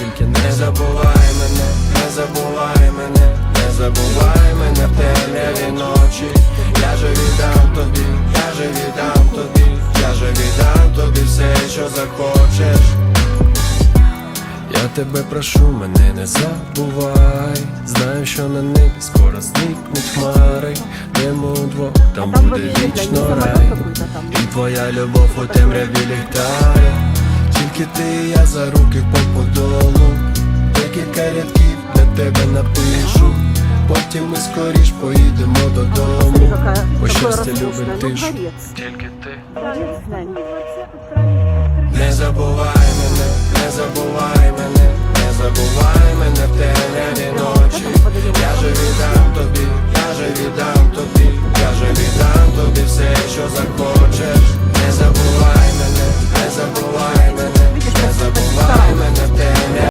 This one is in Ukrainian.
тільки не забувай мене, не забувай мене, не забувай мене в темряві ночі. Я же віддам тобі, я же віддам тобі, я же віддам тобі все, що захочеш. Я тебе прошу, мене не забувай. Знаю, що на небі скоро зникнуть хмари. Йдемо удвох, там Там буде вічно рай. І твоя любов у темряві ліхтаря Тільки ти я за руки по подолу. Декілька рядків для тебе напишу. Потім ми скоріш поїдемо додому. Бо щастя любить Ну, тишу. Тільки ти. Не забувай мене, не забувай мене, не забувай мене в темряві ночі. Я же віддам тобі, я же віддам тобі, я же віддам тобі все, що захочеш